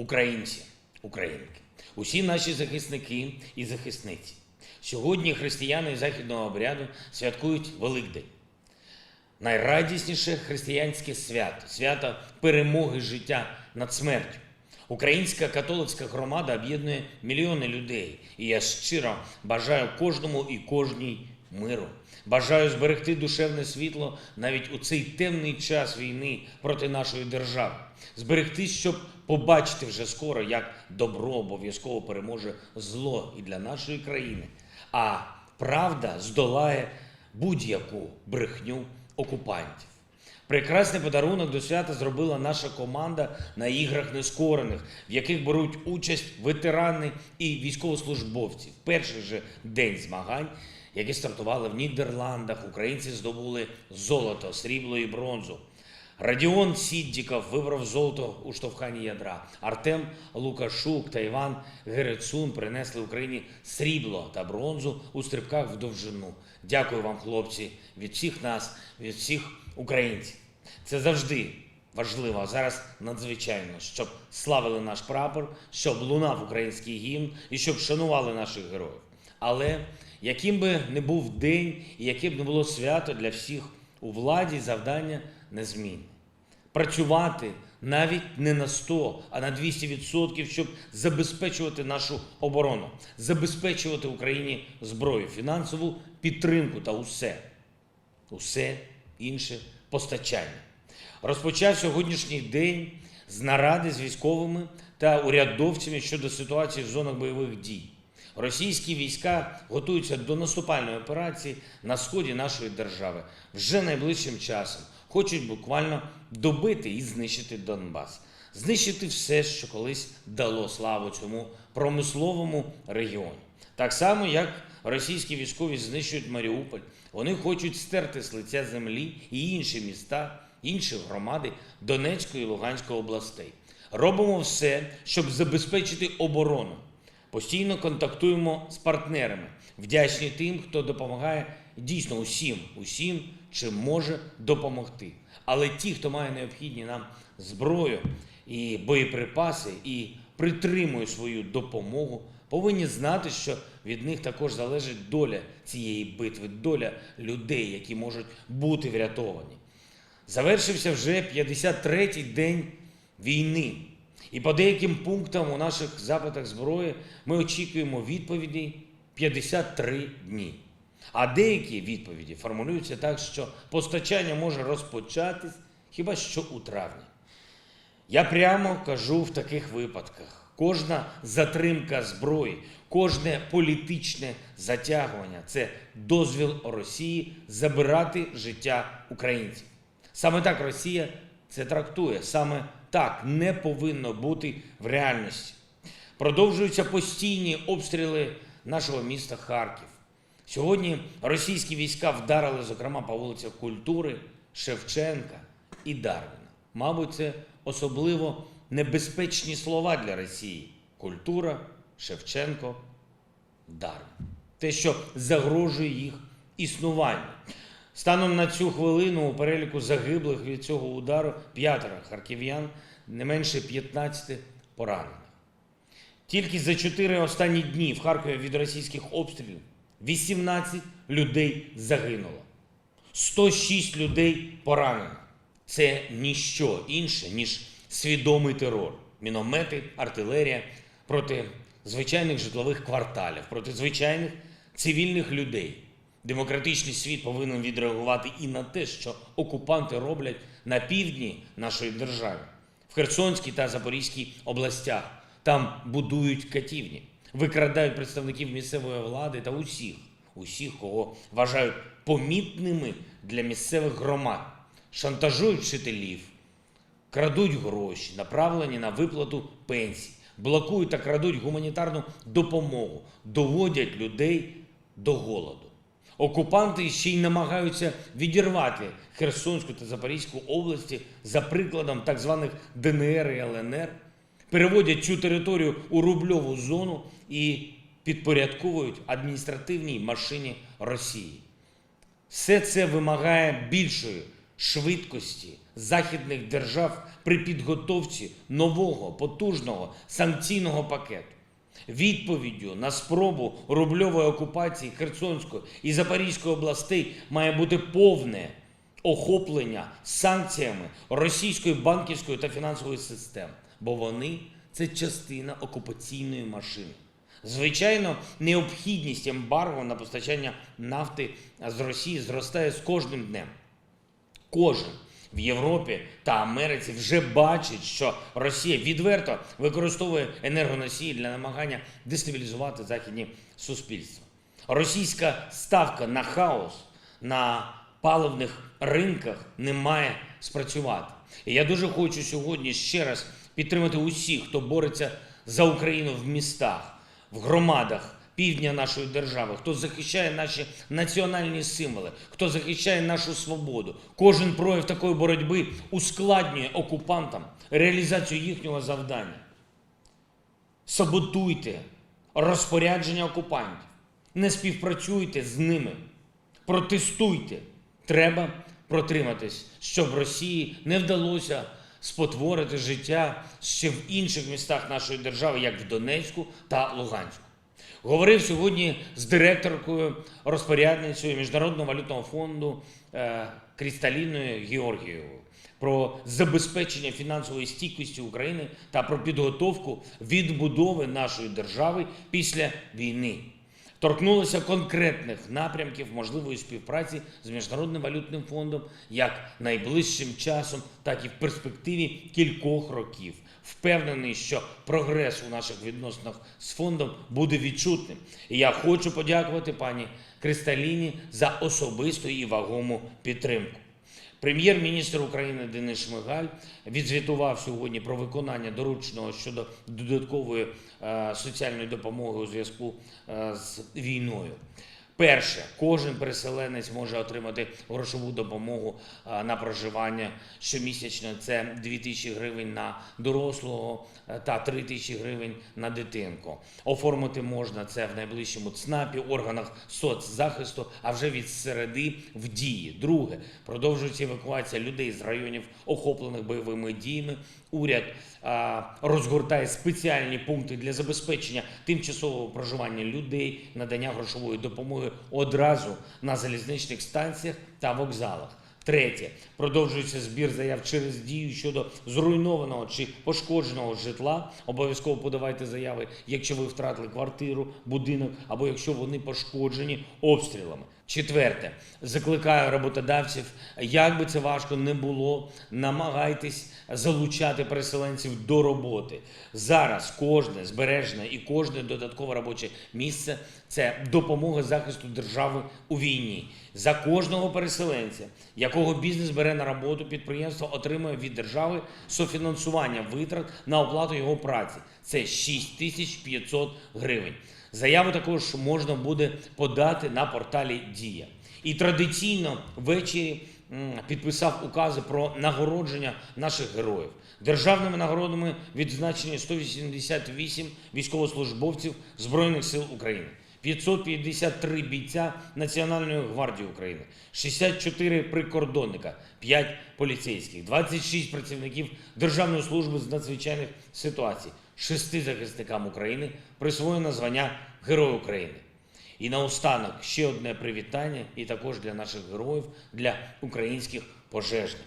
українці, українки, усі наші захисники і захисниці. Сьогодні християни західного обряду святкують Великдень. Найрадісніше християнське свято свято перемоги життя над смертю. Українська католицька громада об'єднує мільйони людей, і я щиро бажаю кожному і кожній миру. Бажаю зберегти душевне світло навіть у цей темний час війни проти нашої держави. Зберегти, щоб побачити вже скоро, як добро обов'язково переможе зло і для нашої країни, а правда здолає будь-яку брехню окупантів. Прекрасний подарунок до свята зробила наша команда на іграх нескорених, в яких беруть участь ветерани і військовослужбовці. В перший же день змагань, які стартували в Нідерландах, українці здобули золото, срібло і бронзу. Радіон Сіддіков вибрав золото у штовханні ядра. Артем Лукашук та Іван Герецун принесли Україні срібло та бронзу у стрибках в довжину. Дякую вам, хлопці, від всіх нас, від всіх українців. Це завжди важливо, а зараз надзвичайно, щоб славили наш прапор, щоб лунав український гімн і щоб шанували наших героїв. Але яким би не був день і яке б не було свято для всіх у владі, завдання незмінне. Працювати навіть не на 100, а на 200%, щоб забезпечувати нашу оборону, забезпечувати Україні зброю, фінансову підтримку та усе, усе інше постачання. Розпочав сьогоднішній день з наради з військовими та урядовцями щодо ситуації в зонах бойових дій. Російські війська готуються до наступальної операції на сході нашої держави вже найближчим часом. Хочуть буквально добити і знищити Донбас, знищити все, що колись дало славу цьому промисловому регіону. Так само, як російські військові знищують Маріуполь, вони хочуть стерти з лиця землі і інші міста, інші громади Донецької і Луганської областей. Робимо все, щоб забезпечити оборону. Постійно контактуємо з партнерами, вдячні тим, хто допомагає дійсно усім, усім, чим може допомогти. Але ті, хто має необхідні нам зброю і боєприпаси, і притримує свою допомогу, повинні знати, що від них також залежить доля цієї битви, доля людей, які можуть бути врятовані. Завершився вже 53-й день війни. І по деяким пунктам у наших запитах зброї ми очікуємо відповіді 53 дні. А деякі відповіді формулюються так, що постачання може розпочатись хіба що у травні. Я прямо кажу в таких випадках: кожна затримка зброї, кожне політичне затягування це дозвіл Росії забирати життя українців. Саме так Росія це трактує, саме так не повинно бути в реальності. Продовжуються постійні обстріли нашого міста Харків. Сьогодні російські війська вдарили, зокрема, по вулицях Культури, Шевченка і Дарвіна. Мабуть, це особливо небезпечні слова для Росії: культура, Шевченко, Дарвін. Те, що загрожує їх існуванню. Станом на цю хвилину у переліку загиблих від цього удару п'ятеро харків'ян, не менше 15 поранених. Тільки за чотири останні дні в Харкові від російських обстрілів 18 людей загинуло, 106 людей поранено. Це ніщо інше, ніж свідомий терор. Міномети, артилерія проти звичайних житлових кварталів, проти звичайних цивільних людей. Демократичний світ повинен відреагувати і на те, що окупанти роблять на півдні нашої держави, в Херсонській та Запорізькій областях. Там будують катівні, викрадають представників місцевої влади та усіх, усіх, кого вважають помітними для місцевих громад, шантажують вчителів, крадуть гроші, направлені на виплату пенсій, блокують та крадуть гуманітарну допомогу, доводять людей до голоду. Окупанти ще й намагаються відірвати Херсонську та Запорізьку області за прикладом так званих ДНР і ЛНР, переводять цю територію у рубльову зону і підпорядковують адміністративній машині Росії. Все це вимагає більшої швидкості західних держав при підготовці нового потужного санкційного пакету. Відповіддю на спробу рубльової окупації Херсонської і Запорізької областей має бути повне охоплення санкціями російської банківської та фінансової систем, бо вони це частина окупаційної машини. Звичайно, необхідність ембарго на постачання нафти з Росії зростає з кожним днем. Кожен в Європі та Америці вже бачить, що Росія відверто використовує енергоносії для намагання дестабілізувати західні суспільства. Російська ставка на хаос на паливних ринках не має спрацювати. І я дуже хочу сьогодні ще раз підтримати усіх, хто бореться за Україну в містах, в громадах півдня нашої держави, хто захищає наші національні символи, хто захищає нашу свободу. Кожен прояв такої боротьби ускладнює окупантам реалізацію їхнього завдання. Саботуйте розпорядження окупантів, не співпрацюйте з ними, протестуйте. Треба протриматись, щоб Росії не вдалося спотворити життя ще в інших містах нашої держави, як в Донецьку та Луганську. Говорив сьогодні з директоркою розпорядницею Міжнародного валютного фонду е, Крісталіною Георгієвою про забезпечення фінансової стійкості України та про підготовку відбудови нашої держави після війни. Торкнулося конкретних напрямків можливої співпраці з Міжнародним валютним фондом як найближчим часом, так і в перспективі кількох років. Впевнений, що прогрес у наших відносинах з фондом буде відчутним. І я хочу подякувати пані Кристаліні за особисту і вагому підтримку. Прем'єр-міністр України Денис Шмигаль відзвітував сьогодні про виконання дорученого щодо додаткової е, соціальної допомоги у зв'язку е, з війною. Перше, кожен переселенець може отримати грошову допомогу на проживання щомісячно. Це 2 тисячі гривень на дорослого е, та 3 тисячі гривень на дитинку. Оформити можна це в найближчому ЦНАПі, органах соцзахисту, а вже від середи в дії. Друге, продовжується евакуація людей з районів, охоплених бойовими діями. Уряд розгортає спеціальні пункти для забезпечення тимчасового проживання людей, надання грошової допомоги одразу на залізничних станціях та вокзалах. Третє, продовжується збір заяв через дію щодо зруйнованого чи пошкодженого житла. Обов'язково подавайте заяви, якщо ви втратили квартиру, будинок або якщо вони пошкоджені обстрілами. Четверте, закликаю роботодавців, як би це важко не було, намагайтесь залучати переселенців до роботи. Зараз кожне збережне і кожне додаткове робоче місце це допомога захисту держави у війні. За кожного переселенця, якого бізнес бере на роботу, підприємство отримує від держави софінансування витрат на оплату його праці. Це 6500 гривень. Заяву також можна буде подати на порталі Дія. І традиційно ввечері підписав укази про нагородження наших героїв. Державними нагородами відзначені 188 військовослужбовців Збройних сил України. 553 бійця Національної гвардії України, 64 прикордонника, 5 поліцейських, 26 працівників Державної служби з надзвичайних ситуацій, 6 захисникам України присвоєно звання Герой України. І наостанок ще одне привітання, і також для наших героїв, для українських пожежних.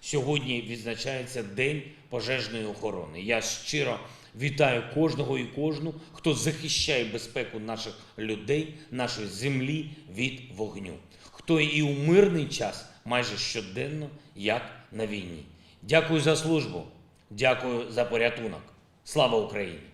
Сьогодні відзначається День пожежної охорони. Я щиро вітаю кожного і кожну, хто захищає безпеку наших людей, нашої землі від вогню, хто і у мирний час майже щоденно, як на війні. Дякую за службу, дякую за порятунок. Слава Україні!